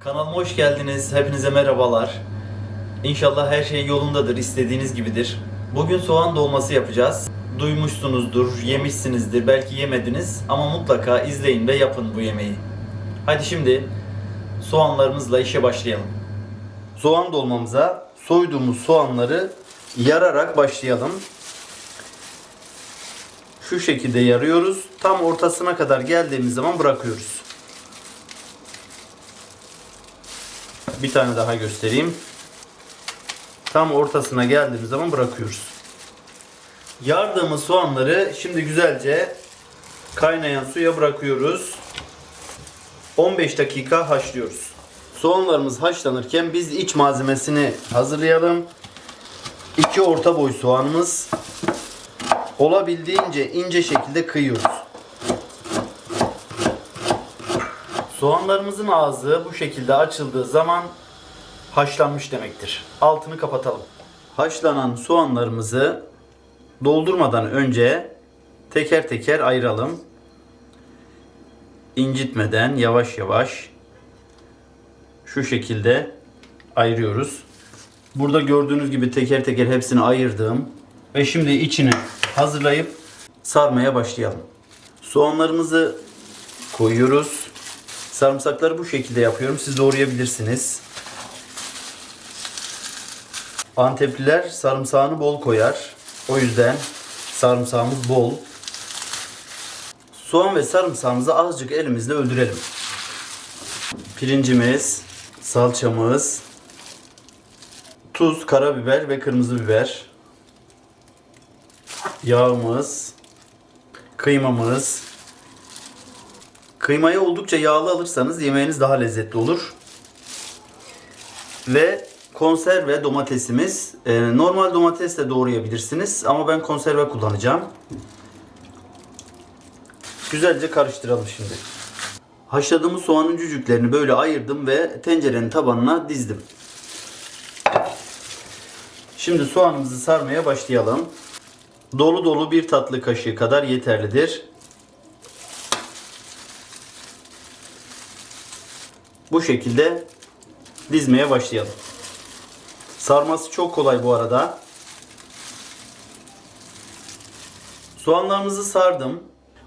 Kanalıma hoş geldiniz. Hepinize merhabalar. İnşallah her şey yolundadır, istediğiniz gibidir. Bugün soğan dolması yapacağız. Duymuşsunuzdur, yemişsinizdir, belki yemediniz ama mutlaka izleyin ve yapın bu yemeği. Hadi şimdi soğanlarımızla işe başlayalım. Soğan dolmamıza soyduğumuz soğanları yararak başlayalım. Şu şekilde yarıyoruz. Tam ortasına kadar geldiğimiz zaman bırakıyoruz. Bir tane daha göstereyim. Tam ortasına geldiğimiz zaman bırakıyoruz. Yardığımız soğanları şimdi güzelce kaynayan suya bırakıyoruz. 15 dakika haşlıyoruz. Soğanlarımız haşlanırken biz iç malzemesini hazırlayalım. 2 orta boy soğanımız olabildiğince ince şekilde kıyıyoruz. Soğanlarımızın ağzı bu şekilde açıldığı zaman haşlanmış demektir. Altını kapatalım. Haşlanan soğanlarımızı doldurmadan önce teker teker ayıralım. İncitmeden yavaş yavaş şu şekilde ayırıyoruz. Burada gördüğünüz gibi teker teker hepsini ayırdım. Ve şimdi içini hazırlayıp sarmaya başlayalım. Soğanlarımızı koyuyoruz. Sarımsakları bu şekilde yapıyorum. Siz doğrayabilirsiniz. Antepliler sarımsağını bol koyar. O yüzden sarımsağımız bol. Soğan ve sarımsağımızı azıcık elimizle öldürelim. Pirincimiz, salçamız, tuz, karabiber ve kırmızı biber. Yağımız, kıymamız, Kıymayı oldukça yağlı alırsanız yemeğiniz daha lezzetli olur. Ve konserve domatesimiz. Ee, normal domates de doğrayabilirsiniz ama ben konserve kullanacağım. Güzelce karıştıralım şimdi. Haşladığımız soğanın cücüklerini böyle ayırdım ve tencerenin tabanına dizdim. Şimdi soğanımızı sarmaya başlayalım. Dolu dolu bir tatlı kaşığı kadar yeterlidir. Bu şekilde dizmeye başlayalım. Sarması çok kolay bu arada. Soğanlarımızı sardım.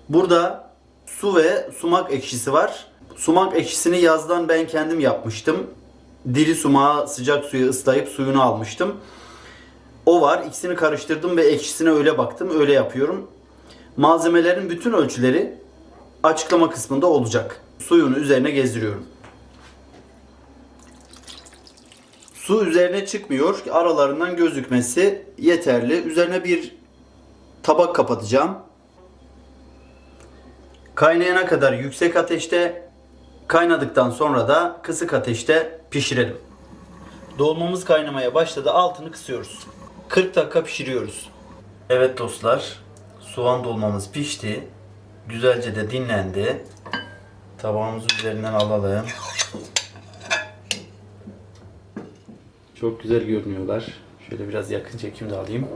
Burada su ve sumak ekşisi var. Sumak ekşisini yazdan ben kendim yapmıştım. Diri sumağı sıcak suya ıslayıp suyunu almıştım. O var. İkisini karıştırdım ve ekşisine öyle baktım. Öyle yapıyorum. Malzemelerin bütün ölçüleri açıklama kısmında olacak. Suyunu üzerine gezdiriyorum. Su üzerine çıkmıyor. Aralarından gözükmesi yeterli. Üzerine bir tabak kapatacağım. Kaynayana kadar yüksek ateşte, kaynadıktan sonra da kısık ateşte pişirelim. Dolmamız kaynamaya başladı. Altını kısıyoruz. 40 dakika pişiriyoruz. Evet dostlar, soğan dolmamız pişti. Güzelce de dinlendi. Tabağımızı üzerinden alalım. Çok güzel görünüyorlar. Şöyle biraz yakın çekim de alayım.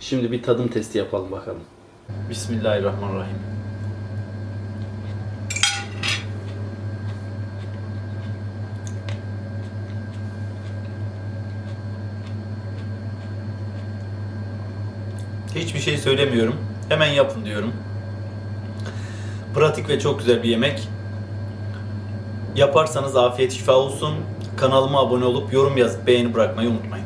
Şimdi bir tadım testi yapalım bakalım. Bismillahirrahmanirrahim. Hiçbir şey söylemiyorum. Hemen yapın diyorum. Pratik ve çok güzel bir yemek. Yaparsanız afiyet şifa olsun. Kanalıma abone olup yorum yazıp beğeni bırakmayı unutmayın.